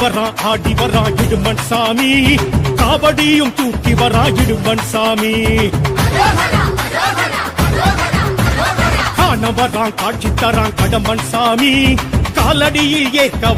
வரான் ஆடி வரான் இடுமன் சாமி காபடியும் தூக்கி வரான் இடுமன் சாமி காண வரான் காட்சி தரான் கடமன் சாமி காலடியில் ஏற்க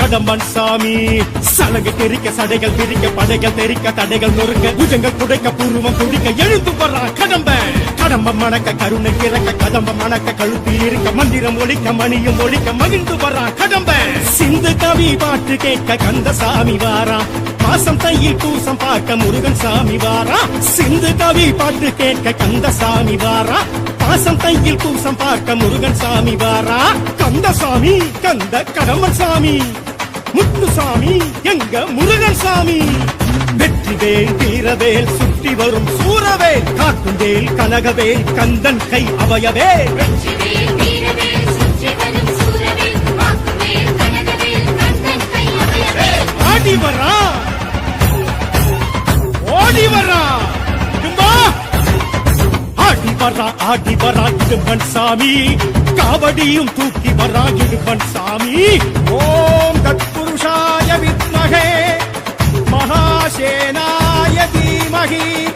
கடம்பன் சாமி. சலங்கு தெரிக்க சடைகள் தெரிக்க படைகள் தெரிக்க தடைகள் நொறுக்க புஜங்கள் புடைக்க பூர்வம் துடிக்க எழுந்து வர்றான் கடம்பன். கடம்ப மணக்க கருணை இறக்க கதம்ப மணக்க கழுத்தில் இருக்க மந்திரம் ஒழிக்க மணியும் ஒழிக்க மகிழ்ந்து வர்றா கடம்ப சிந்து கவி பாட்டு கேட்க கந்த சாமி வாரா. மாசம் தையில் பூசம் பார்க்க முருகன் சாமி வாரா. சிந்து கவி பாட்டு கேட்க கந்த சாமி வாரா. தையில் பூசம் பார்க்க முருகன் சாமி வாரா. கந்தசாமி கந்த கடம்பன் சாமி. முத்துசாமி எங்க முருகன் சாமி. வெற்றிவேல் வீரவேல் சுற்றி வரும் சூரவேல். காட்டுவேல் கனகவேல் கந்தன் கை அவயவேல் ஆடி வரா. ஓடி வரா. வரா ஆடி வரா இடும்பன் சாமி. காவடியும் தூக்கி வரா இடும்பன் சாமி. ஓம் தத்புருஷாய வித்மகே. மகாசேனாய தீமகி.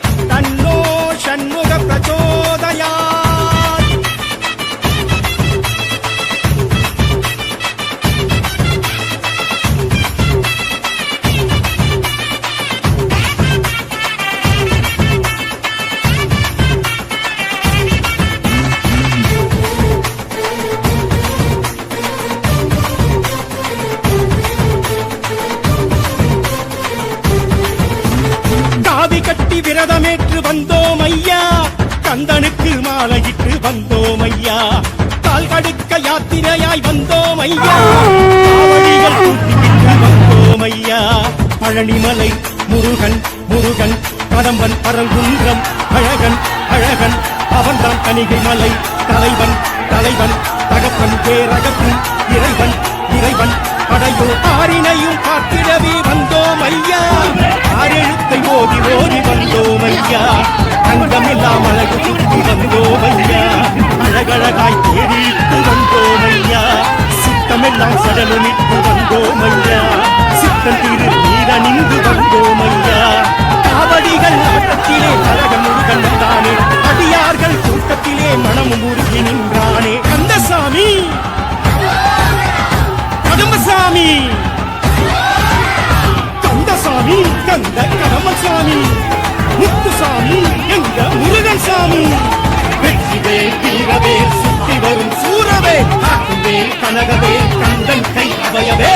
ஐயா ஐயா பழனிமலை முருகன் முருகன் கடம்பன் பரங்குன்றம் அழகன் அழகன் அவன்தான் கணிகை மலை. தலைவன் தலைவன் தகப்பன் பேரகப்பன் இறைவன் இறைவன் படையோ ஆரினையும் காத்திடவே வந்தோம் ஐயா ஆரெழுத்தை ஓதி ஓதி வந்தோம் ஐயா தங்கமில்லாம் அழகு தீரு வந்தோம் ஐயா காவடிகள் ஆட்டத்திலே கழக முருகன் தானே அடியார்கள் கூட்டத்திலே மனம் முருகி நின்றானே. கந்தசாமி! கதம்பசாமி! கந்தசாமி கந்த கடம்பசாமி முத்துசாமி எங்க முருகன் சாமி வெற்றிவே தீரவே சுத்தி வரும் சூரவே காக்குவே கனகவே கந்தன் கை அவையவே.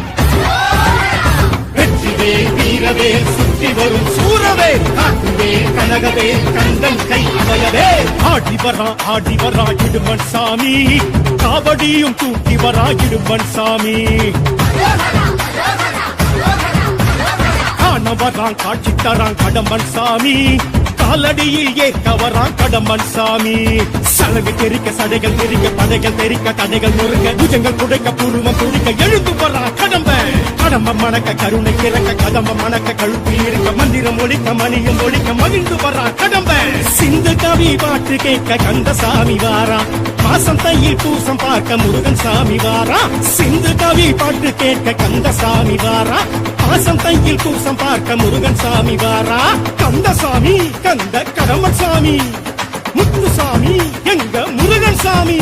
வீரவே வீரவே சுற்றி வரும் சூரவே. காட்டுவே கனகவே கந்தன் கை அமையவே. ஆடி வரா ஆடி வரா இடுமன் சாமி. காவடியும் தூக்கி வரா இடுமன் சாமி. காண வரான் காட்சி தரான் கடம்பன் சாமி. காலடியில் ஏற்க வரான் கடம்பன் சாமி. சலகு தெரிக்க சடைகள் தெரிக்க படைகள் தெரிக்க தடைகள் நொறுக்க புஜங்கள் குடைக்க பூர்வம் குடிக்க எழுந்து வரான் கடம்பன் கடம்ப மணக்க கருணை கிறக்க கதம்ப மணக்க கழுத்தில் இருக்க மந்திரம் ஒழிக்க மணியம் ஒழிக்க மகிழ்ந்து வர்றான் கடம்ப. சிந்து கவி பாட்டு கேட்க கந்த சாமி வாரா. மாசம் தையில் பூசம் பார்க்க முருகன் சாமி வாரா. சிந்து கவி பாட்டு கேட்க கந்த சாமி வாரா. மாசம் தையில் பூசம் பார்க்க முருகன் சாமி வாரா. கந்த சாமி கந்த கடம்பன் சாமி. முத்துசாமி எங்க முருகன் சாமி.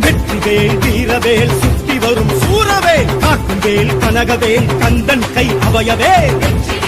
வெற்றிவேல் வீரவேல் சுத்தி வரும் சூரவே காக்கும் வேல் கனகவேல் கந்தன் கை அவயவே. வெற்றி